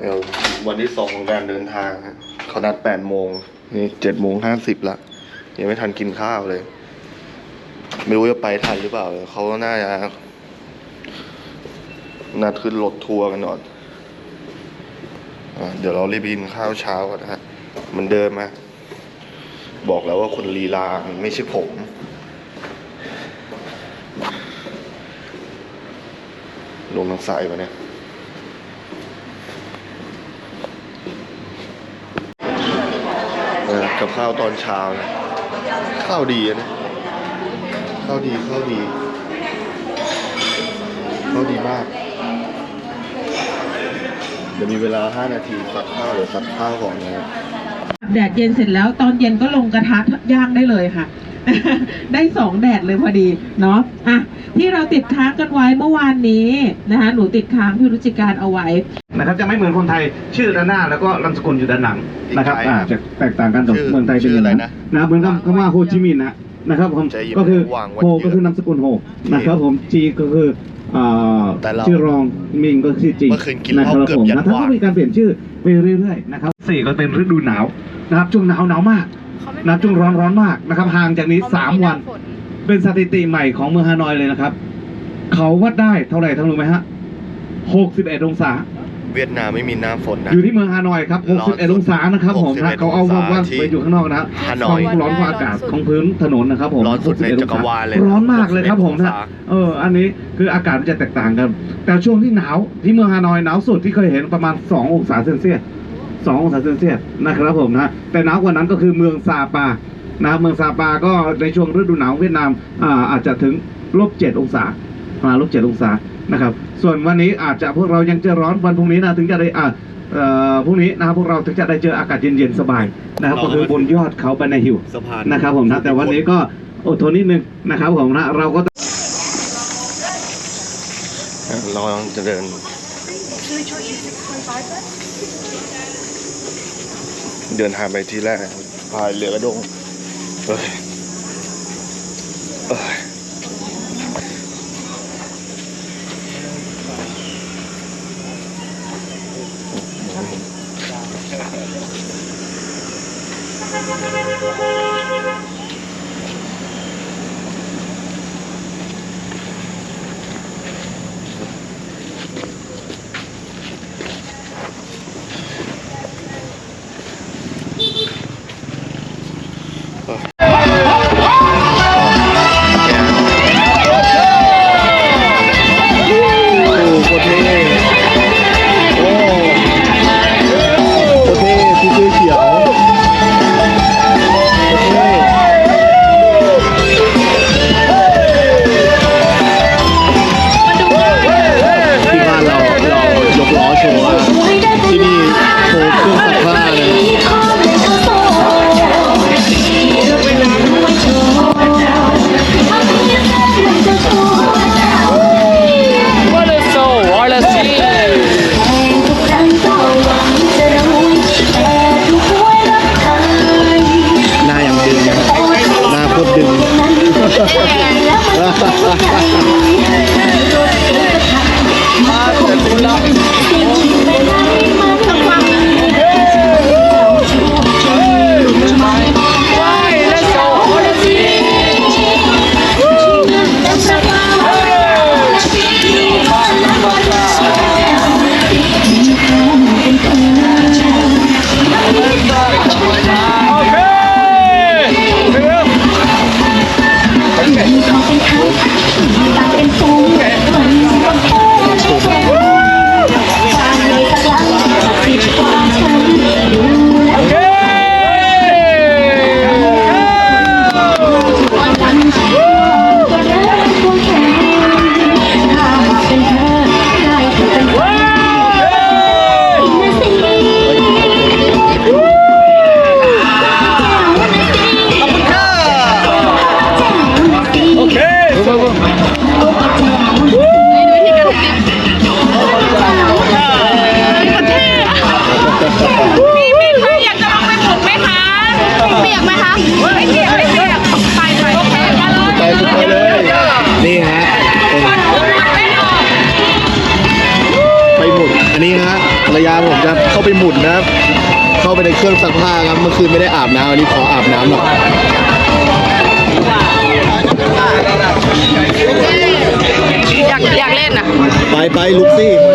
เดี๋ยววันที่สองของการเดินทางฮะเขานัดแปดโมงนี่เจ็ดโมงห้าสิบละยังไม่ทันกินข้าวเลย ไม่รู้จะไปทันหรือเปล่า เขาน่าจะนัดขึ้นรถทัวร์กันก่อนเดี๋ยวเรารีบกินข้าวเช้าก่อนนะฮะมันเดิมมาบอกแล้วว่าคนลีลาไม่ใช่ผม ลงทางสายปะเนี่ย เออ กับข้าวตอนเช้านะข้าวดีนะข้าวดีข้าวดีข้าวดีมากเดี๋ยวมีเวลา 5 นาทีซัดข้าวเดี๋ยวซัดข้าวก่อนนะครับแดดเย็นเสร็จแล้วตอนเย็นก็ลงกระทะย่างได้เลยค่ะ ได้สองแดดเลยพอดีเนาะอะที่เราติดค้างกันไว้เมื่อวานนี้นะคะหนูติดค้างพี่รุจิการเอาไว้ นะครับจะไม่เหมือนคนไทยชื่อด้านหน้า แล้วก็นามสกุลอยู่ด้านหลังนะครับอีกใครอ่าจะแตกต่างกันกับชื่อเมืองไทยเป็นชื่ออะไรย่างนะนะเหมือนกับคำว่าโฮจิมินห์นะนะครับผมใจเย็นก็คือวางไว้โฮเยอะก็คือนามสกุลโฮนะครับผมจีก็คืออ่าแต่เราชื่อรองมิงก็คือจีเมื่อคืนกินนะคเหรัล้าเกือบผมยันนะถ้าว่างก็มีการเปลี่ยนชื่อไปเรื่อยๆนะครับสี่ก็เป็นฤดูหนาวนะครับช่วงหนาวหนาวมากนะช่วงร้อนร้อนมากนะครับห่างจากนี้สามวัน เป็นสถิติใหม่ของเมืองฮานอยเลยนะครับ เขาวัดได้เท่าไหร่ทั้งรู้ไหมฮะ 61 องศา เวียดนามไม่มีหน้าฝนนะ อยู่ที่เมืองฮานอยครับร้อนสุด61องศานะครับผมนะ61เขาเอาว่าว่าที่ไปอยู่ข้างนอกนะฮานอยความร้อนของอากาศของพื้นถนนนะครับผมร้อนสุดใน61จักรวาลเลยร้อนมากเลยครับผม61นะเอออันนี้คืออากาศมันจะแตกต่างกัน แต่ช่วงที่หนาวที่เมืองฮานอยหนาวสุดที่เคยเห็นประมาณ 2 องศาเซนเซียส2องศาเซนเซียสนะครับผมนะแต่หนาวกว่านั้นก็คือเมืองซาปานะครับเมืองซาปาก็ในช่วงฤดูหนาวเวียดนามอ่าอาจจะถึงลบ7องศา มาลบเจ็ดองศานะครับ ส่วนวันนี้อาจจะพวกเรายังจะร้อนวันพรุ่งนี้นะถึงจะได้อ่าเอ่อพรุ่งนี้นะครับพวกเราถึงจะได้เจออากาศเย็นๆสบายนะครับเราก็คือบนยอดเขาบันไดหิวสะพานนะครับผมนะแต่วันนี้ก็อดทนนิดนึงนะครับผมนะเราก็เราจะเดินเดินทางไปที่แรกพายเรือกระดงเอ้ย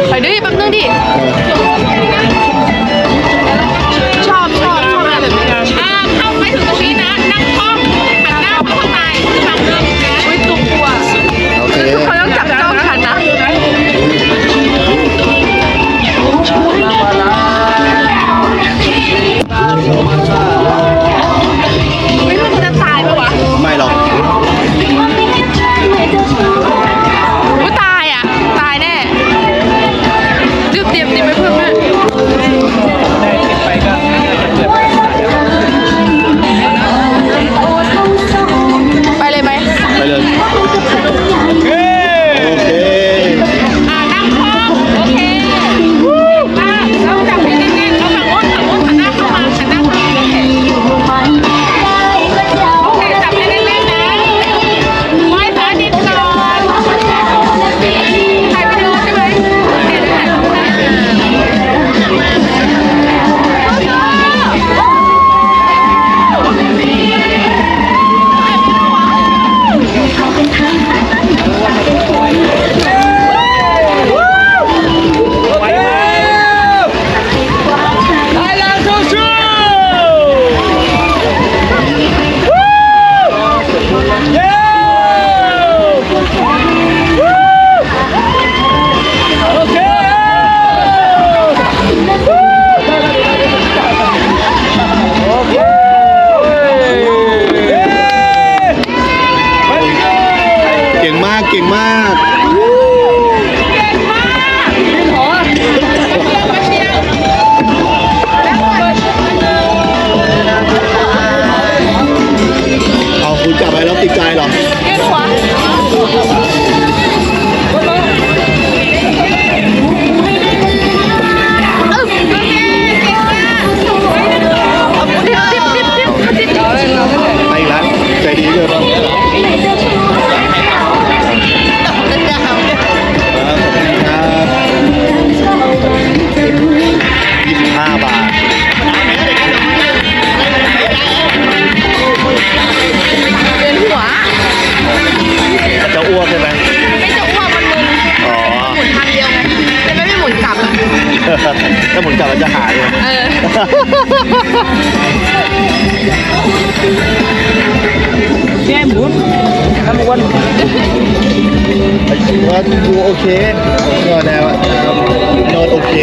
ไปดิแป๊บนึงดิ ว่าดูโอเคก็แนว not โอเค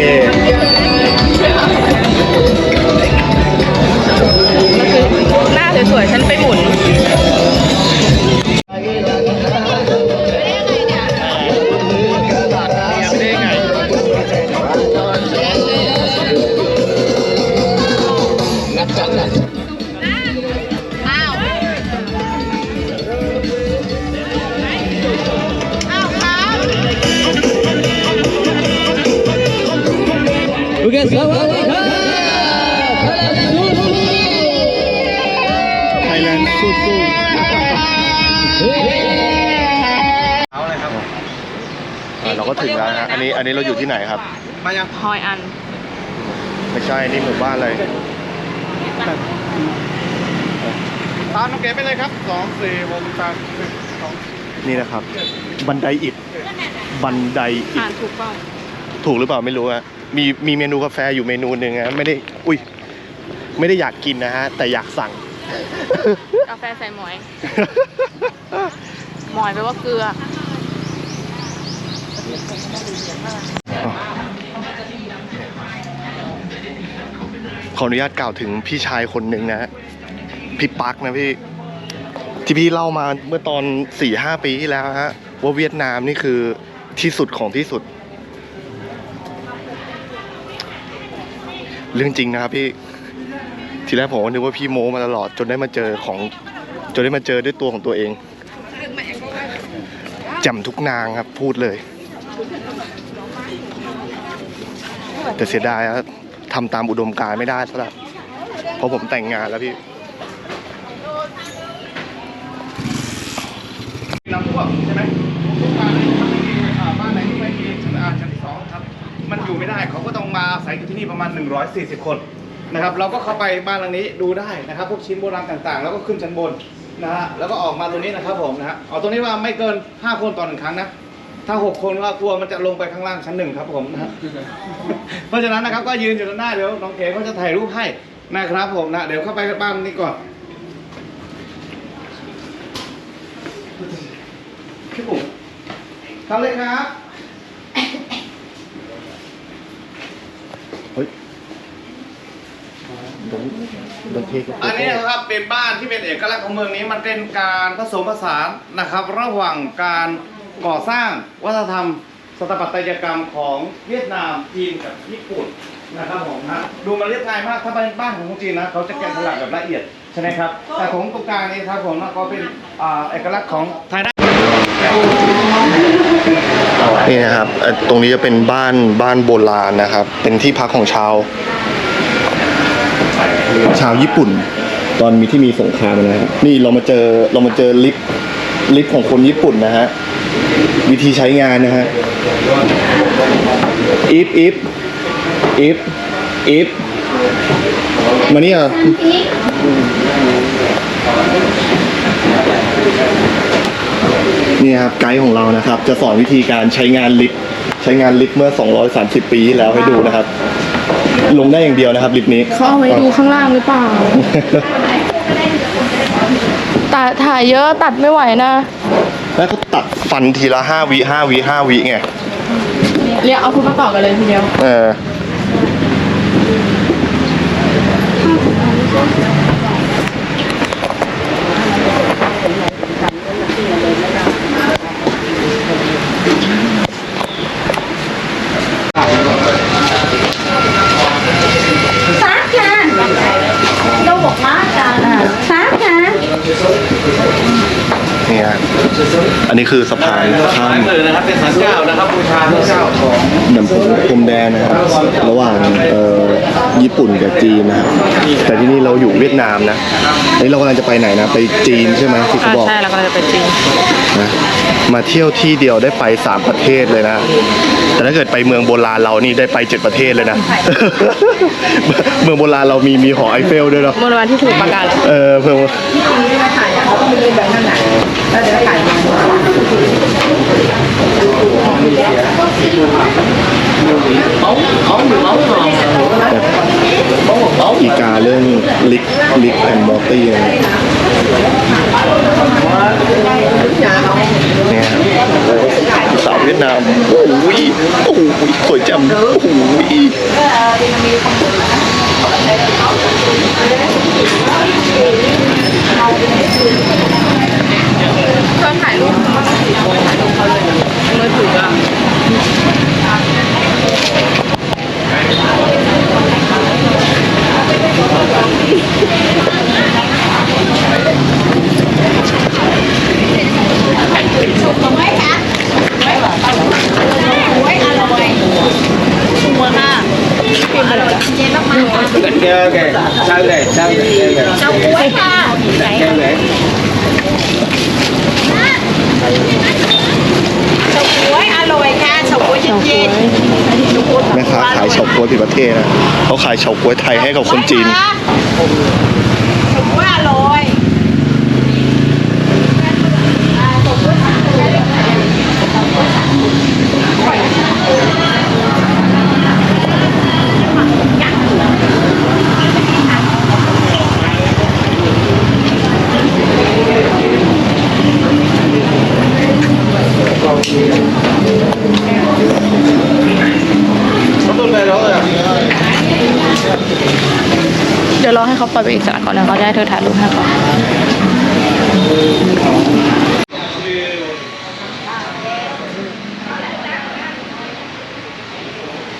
หน้าสวยๆฉันไปหมุน ไทยแลนด์สู้ๆอ่าเราก็ถึงแล้วนะฮะอันนี้อันนี้เราอยู่ที่ไหนครับฮอยอัน ไม่ใช่ นี่หมู่บ้านอะไรตามน้องเก๋ไปเลยครับสองสี่วงตามสองนี่นะครับ บันไดอิฐ บันไดอิอ่าฐนถูกเปล่า ถูกหรือเปล่าไม่รู้ฮะ มีมีเมนูกาแฟอยู่เมนูหนึ่งฮะไม่ได้อุ้ยไม่ได้อยากกินนะฮะ แต่อยากสั่ง กาแฟใส่หมอย หมอยแปลว่าเกลือ ขออนุญาตกล่าวถึงพี่ชายคนหนึ่งนะฮะพี่ปักนะพี่ ที่พี่เล่ามาเมื่อตอนสี่ห้าปีที่แล้วฮะ ว่าเวียดนามนี่คือที่สุดของที่สุด เรื่องจริงนะครับพี่ทีแรกผมก็นึกว่าพี่โมมาตลอดจนได้มาเจอของจนได้มาเจอด้วยตัวของตัวเองจ่มทุกนางครับพูดเลย แต่เสียดายครับทำตามอุดมการไม่ได้ซะแล้วเพราะผมแต่งงานแล้วพี่น้ำท่วมใช่ไหมทุกบ้านไหนที่ไมันอยู่ไม่ได้ เขาก็ต้องมาอาศัยอยู่ที่นี่ประมาณ 140 คนนะครับ เราก็เข้าไปบ้านหลังนี้ดูได้นะครับ พวกชิ้นโบราณต่างๆ แล้วก็ขึ้นชั้นบนนะฮะแล้วก็ออกมาตรงนี้นะครับผมนะฮะเอาตรงนี้ว่าไม่เกิน 5 คนต่อหนึ่งครั้งนะถ้า 6 คนก็กลัวมันจะลงไปข้างล่างชั้นหนึ่งครับผมนะฮะเพราะฉะนั้นนะครับก็ยืนอยู่ด้านหน้าเดี๋ยวน้องเก๋เขาจะถ่ายรูปให้นะครับผมนะเดี๋ยวเข้าไปบ้านนี้ก่อนพี่ปุ๋มทำเลยครับ เฮ้ยโดนโดนเทกอันนี้นะครับเป็นบ้านที่เป็นเอกลักษณ์ของเมืองนี้มันเป็นการผสมผสานนะครับ ระหว่างการก่อสร้างวัฒนธรรมสถาปัตยกรรมของเวียดนามจีนกับญี่ปุ่นนะครับผมนะดูมันเรียบง่ายมากถ้าเป็นบ้านของคนจีนนะเขาจะแกะสลักแบบละเอียดใช่ไหมครับแต่ของตรงกลางนี้ครับผมนะก็เป็นอ่าเอกลักษณ์ของไทยได้ นี่นะครับเอ่อตรงนี้จะเป็นบ้านบ้านโบราณนะครับ เป็นที่พักของชาว ชาวญี่ปุ่น ตอนมีที่มีสงครามนะครับนี่เรามาเจอเรามาเจอลิฟต์ลิฟต์ของคนญี่ปุ่นนะฮะวิธีใช้งานนะฮะ if if if if มานี่อะ นี่ครับไกด์ของเรานะครับ จะสอนวิธีการใช้งานลิฟต์ใช้งานลิฟต์เมื่อ 230 ปีที่แล้วให้ดูนะครับ ลงได้อย่างเดียวนะครับลิฟต์นี้เขาเอาไว้ดูข้างล่างหรือเปล่าแต่ถ่ายเยอะตัดไม่ไหวนะ แล้วก็ตัดฟันทีละห้าวิห้าวิห้าวิไงเนี่ยเอาคุณมาต่อกันเลยทีเดียว เออ Sát nha Đâu một lát à Sát nha นี่ฮะอันนี้ คือสะพานข้ามซ้ายมือนะครับเป็นศาลเจ้านะครับบูชาพระเจ้าของเหมือนพรมแดนนะครับ ระหว่างเอ่อญี่ปุ่นกับจีนนะครับแต่ที่นี่ เราอยู่เวียดนามนะนี่เรากำลังจะไปไหนนะ ไปจีนใช่ไหมที่เขาบอกใช่แล้วก็จะเป็นจริงนะมาเที่ยวที่เดียวได้ไปสามประเทศเลยนะ แต่ถ้าเกิดไปเมืองโบราณเรานี่ได้ไปเจ็ดประเทศเลยนะ เมืองโบราณเรามีมีหอไอเฟลด้วยเนาะบริเวณที่ถูกประกาศเออเพิ่งอี อีกาเรื่องลิกลิกแอนมอร์ตี้เนี่ยสาวเวียดนามโอ้ยโอ้ยสวยจังโอ้ยหแม่ค้ายเฉาก๊วยผิดประเทศนะเขาขายเฉาก๊วยไทยให้กับคนจีน Quá rồi เได้เธอถ่ายรูปให้ก่อน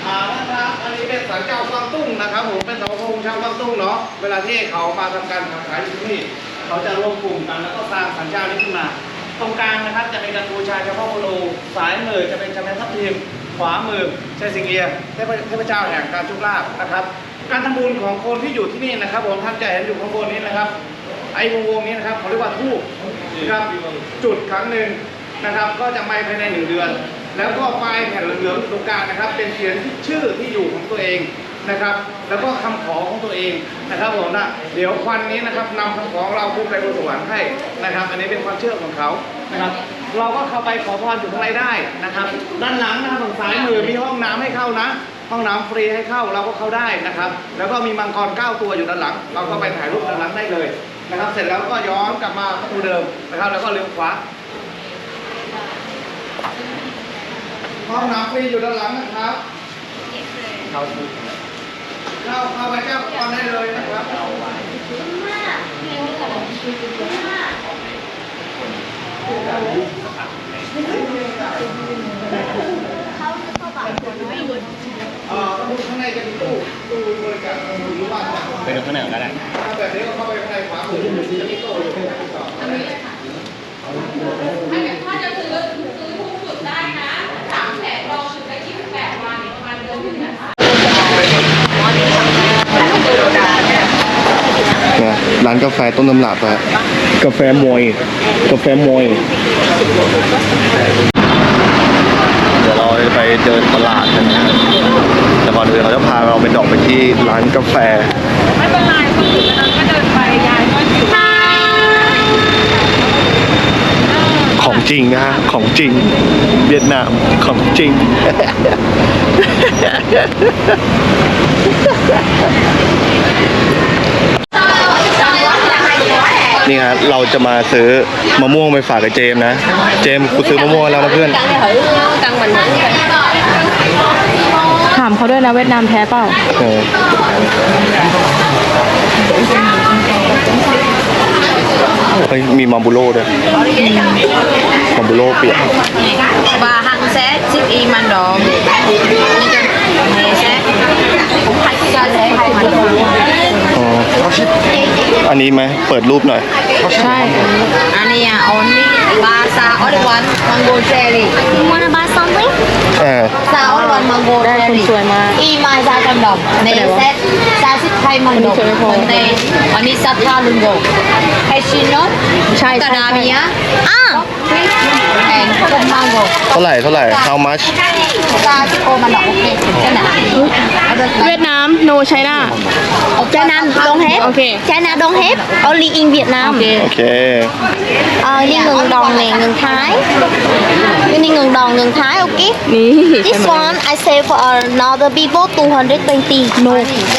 อ่านะครับอันนี้เป็นศาลเจ้ากวางตุ้งนะครับผมเป็นสาธงชาวกวางตุ้งเนาะเวลาที่เขามาทำการค้าขายอยู่ที่นี่เขาจะรวมกลุ่มกันแล้วก็สร้างศาลเจ้านี้ขึ้นมาตรงกลางนะครับจะเป็นการบูชาเฉพาะโลสายมือจะเป็นจ้าแม่ทัพทิมขวามือใช่สิงเอียเทพเจ้าแห่งการชุกลาภนะครับ การทำบุญของคนที่อยู่ที่นี่นะครับผมท่านจะเห็นอยู่ข้างบนนี้นะครับ ไอ้วงวงนี้นะครับเขาเรียกว่าทูบนะครับจุดครั้งหนึ่งนะครับ ก็จะไหม้ภายในหนึ่งเดือน แล้วก็ปลายแผ่นเหลืองๆตรงกลางนะครับ เป็นเขียนชื่อที่อยู่ของตัวเองนะครับ แล้วก็คำขอของตัวเองนะครับผมนะเดี๋ยวควันนี้นะครับนำคำขอของเราขึ้นไปบนสวรรค์ให้นะครับ อันนี้เป็นความเชื่อของเขานะครับ เราก็เข้าไปขอพรอยู่ข้างในได้นะครับ ด้านหลังนะครับทางซ้ายมือมีห้องน้ำให้เข้านะ ห้องน้ำฟรีให้เข้าเราก็เข้าได้นะครับ แล้วก็มีมังกรเก้าตัวอยู่ด้านหลัง เราก็ไปถ่ายรูปด้านหลังได้เลยนะครับ เสร็จแล้วก็ย้อนกลับมาประตูเดิมนะครับ แล้วก็เลี้ยวขวาห้องน้ำฟรีอยู่ด้านหลังนะครับเข้าเข้าเข้าไปแก้วก่อนได้เลยนะครับเอ่อ ข้างในจะมีตู้ตู้บริการหรือว่าไปดูข้างในก็ได้ถ้าแบบนี้ก็เข้าไปข้างในขวามือจะมีตู้อยู่ข้างในต่อถ้าจะซื้อซื้อผู้ฝึกได้นะสามแสนลองซื้อได้ยี่สิบแปดวันเนี่ยประมาณเดือนหนึงนะคะนะร้านกาแฟต้นตำรับอะกาแฟมวย กาแฟมวย เดี๋ยวเราจะไปเดินตลาดกันนะ แต่ก่อนอื่นเขาจะพาเราไปดอกไปที่ร้านกาแฟ ไม่เป็นไรคนอื่นก็เดินไปยายก็อยู่ของจริงนะฮะ ของจริง เวียดนามของจริง นี่ฮะเราจะมาซื้อมะม่วงไปฝากกับเจมส์นะ เจมส์กูซื้อมะม่วงแล้วนะเพื่อนถามเขาด้วยนะเวียดนามแท้เปล่าเออเฮ้ยมีมัมบูโร่ด้วยมัมบูโร่เปียก và hăng sẽ chiếc y man đỏ này sẽ cho sẽ hai mặt อ๋ออันนี้ไหมเปิดรูปหน่อย ใช่อันนี้อะ only บาซา only one mango jelly You wanna buy something? เออซา only one mango ได้คน jelly สวยมาก y mai ra trăm đồng này set ra ship thay măng đồng phần này อันนี้ซัตทาลุงโกไฮชิโนะใช่กระดาเมีย Ah, แอนกับมังโกเท่าไหร่เท่าไหร่ how much ซาชิโอมันดอกโอเคใช่ไหมเวียดนาม no China China don't have. Okay. China don't have. Only in Vietnam. โอเค Ờ, đi ngừng đòn này, ngừng Thái. Cái này ngừng đòn, ngừng Thái, ok? นี่ใช่ This ไหม one I save for another people 220. No,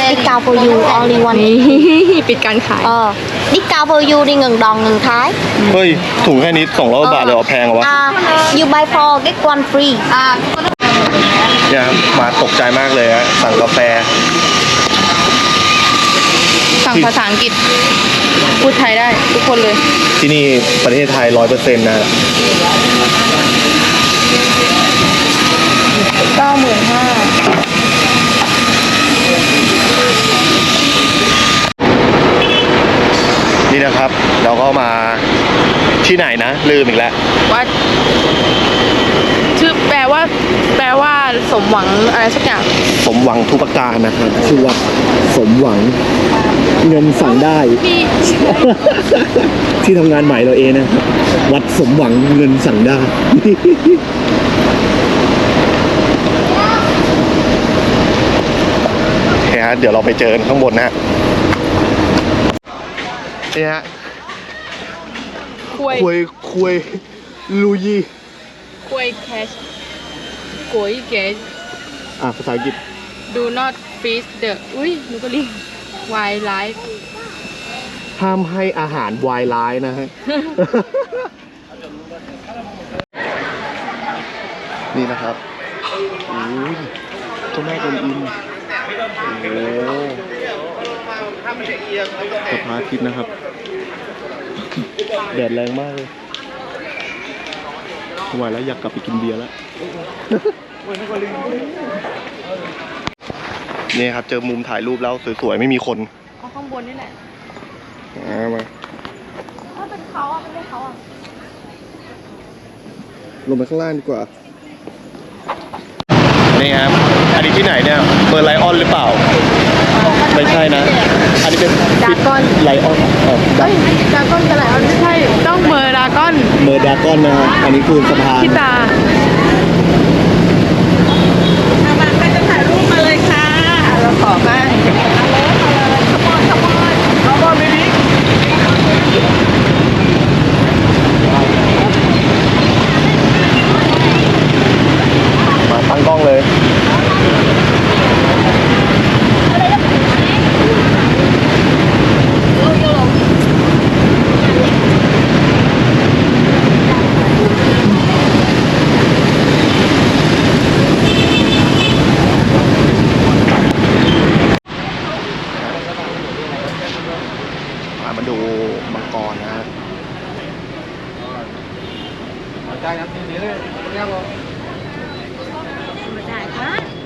discount for you, only one. นี่ปิดการขาย Ờ, discount for you đi ngừng đòn, ngừng Thái. เฮ้ย ถุงแค่นี้สองร้อยบาทเลยเหรอแพงเหรอวะ À, you buy four, get one free. อ่าเนี่ยครับมาตกใจมากเลยฮะสั่งกาแฟ สั่งภาษาอังกฤษ พูดไทยได้ทุกคนเลย ที่นี่ประเทศไทยร้อยเปอร์เซ็นต์นะฮะเก้าหมื่นห้านี่นะครับ เราก็มาที่ไหนนะ ลืมอีกแล้ววัดชื่อแปลว่า แปลว่าสมหวังอะไรสักอย่าง สมหวังทุกประการนะครับชื่อว่าสมหวังเงินสั่งได้ที่ทำงานใหม่เราเองนะครับวัดสมหวังเงินสั่งได้ โอเคฮะเดี๋ยวเราไปเจอกันข้างบนนะฮะนี่ฮะควยคุยคุยลูยีควยแคชโก ยเกชอะภาษาอังกฤษ do not freeze the อุ้ยหนูก็รี wildlife ห้ามให้อาหารวายร้ายนะฮะ นี่นะครับโอ้ยเจ้าแม่กวนอิมโอ้สะพานอาทิตย์นะครับ แดดแรงมากเลยไม่ไหวแล้วอยากกลับไปกินเบียร์แล้ว นี่ครับ เจอมุมถ่ายรูปแล้วสวยๆไม่มีคนเอาข้างบนนี่แหละอ่ามาลงไปข้างล่างดีกว่า นี่ครับ อันนี้ที่ไหนเนี่ยเมอร์ไลออนหรือเปล่า ไม่ใช่นะ อันนี้เป็นดากอนไลออนเออดักดากอนกันแหละไม่ใช่ ต้องเมอร์ดากอนเมอร์ดากอนนะฮะอันนี้คือสะพานที่ตา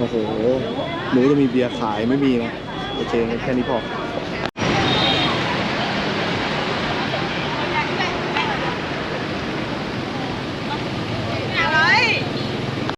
โอ้โหหรือจะมีเบียร์ขายไม่มีนะ โอเค แค่นี้พอ